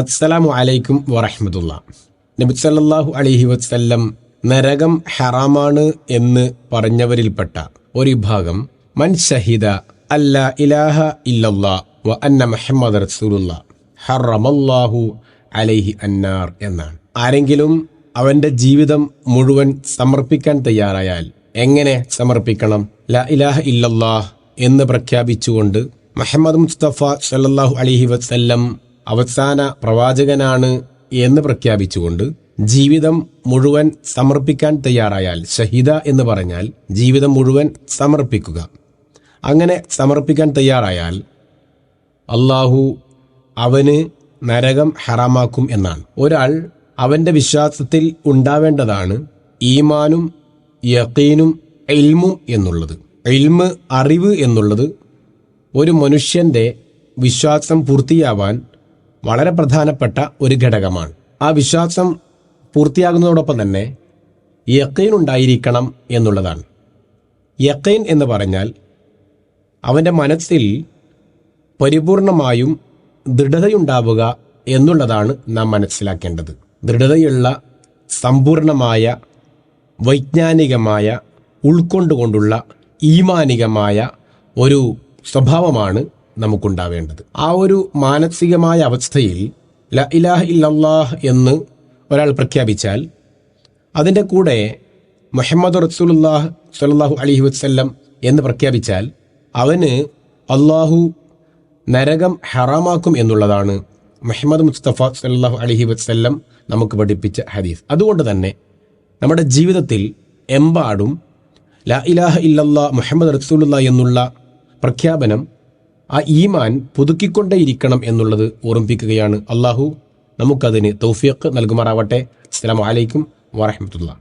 അസ്സലാമു അലൈക്കും വറഹമത്തുള്ള. നബിസല്ലാഹു അലഹി വസ്ല്ലം നരകം ഹറാമാണ് എന്ന് പറഞ്ഞവരിൽപ്പെട്ട ഒരു വിഭാഗം മൻ ഷഹിദ അല്ല ഇലാഹ ഇല്ലല്ലാ വ അന്ന റസൂലുള്ള ഹറമല്ലാഹു അലൈഹി അന്നാർ എന്നാണ്. ആരെങ്കിലും അവന്റെ ജീവിതം മുഴുവൻ സമർപ്പിക്കാൻ തയ്യാറായാൽ എങ്ങനെ സമർപ്പിക്കണം? ല ഇലാഹ ഇല്ലല്ലാഹ് എന്ന് പ്രഖ്യാപിച്ചുകൊണ്ട് മുഹമ്മദ് മുസ്തഫ സല്ലാഹു അലഹി വസല്ലം അവസാന പ്രവാചകനാണ് എന്ന് പ്രഖ്യാപിച്ചുകൊണ്ട് ജീവിതം മുഴുവൻ സമർപ്പിക്കാൻ തയ്യാറായാൽ ഷഹിദ എന്ന് പറഞ്ഞാൽ ജീവിതം മുഴുവൻ സമർപ്പിക്കുക. അങ്ങനെ സമർപ്പിക്കാൻ തയ്യാറായാൽ അള്ളാഹു അവന് നരകം ഹറാമാക്കും എന്നാണ്. ഒരാൾ അവന്റെ വിശ്വാസത്തിൽ ഉണ്ടാവേണ്ടതാണ് ഈമാനും യക്കീനും എൽമും എന്നുള്ളത്. എൽമ് അറിവ് എന്നുള്ളത് ഒരു മനുഷ്യന്റെ വിശ്വാസം പൂർത്തിയാവാൻ വളരെ പ്രധാനപ്പെട്ട ഒരു ഘടകമാണ്. ആ വിശ്വാസം പൂർത്തിയാകുന്നതോടൊപ്പം തന്നെ യക്കൈൻ ഉണ്ടായിരിക്കണം എന്നുള്ളതാണ്. യക്കൈൻ എന്ന് പറഞ്ഞാൽ അവന്റെ മനസ്സിൽ പരിപൂർണമായും ദൃഢതയുണ്ടാവുക എന്നുള്ളതാണ് നാം മനസ്സിലാക്കേണ്ടത്. ദൃഢതയുള്ള സമ്പൂർണമായ വൈജ്ഞാനികമായ ഉൾക്കൊണ്ടുകൊണ്ടുള്ള ഈമാനികമായ ഒരു സ്വഭാവമാണ് നമുക്കുണ്ടാവേണ്ടത്. ആ ഒരു മാനസികമായ അവസ്ഥയിൽ ല ഇലാഹ് ഇല്ലല്ലാഹ് എന്ന് ഒരാൾ പ്രഖ്യാപിച്ചാൽ അതിന്റെ കൂടെ മുഹമ്മദ് റസൂലുല്ലാഹ് സ്വല്ലല്ലാഹു അലൈഹി വസ്ല്ലം എന്ന് പ്രഖ്യാപിച്ചാൽ അവന് അള്ളാഹു നരകം ഹറാമാക്കും എന്നുള്ളതാണ് മുഹമ്മദ് മുസ്തഫ സല്ലാഹു അലൈഹി വസ്ല്ലം നമുക്ക് പഠിപ്പിച്ച ഹദീസ്. അതുകൊണ്ട് തന്നെ നമ്മുടെ ജീവിതത്തിൽ എമ്പാടും ലാ ഇലാഹ ഇല്ലല്ലാ മുഹമ്മദ് റസൂലുള്ള എന്നുള്ള പ്രഖ്യാപനം ആ ഈമാൻ പുതുക്കിക്കൊണ്ടേയിരിക്കണം എന്നുള്ളത് ഓർമ്മിപ്പിക്കുകയാണ്. അള്ളാഹു നമുക്കതിന് തൗഫിയക്ക് നൽകുമാറാവട്ടെ. അസ്സലാമു അലൈക്കും വറഹമത്തുള്ള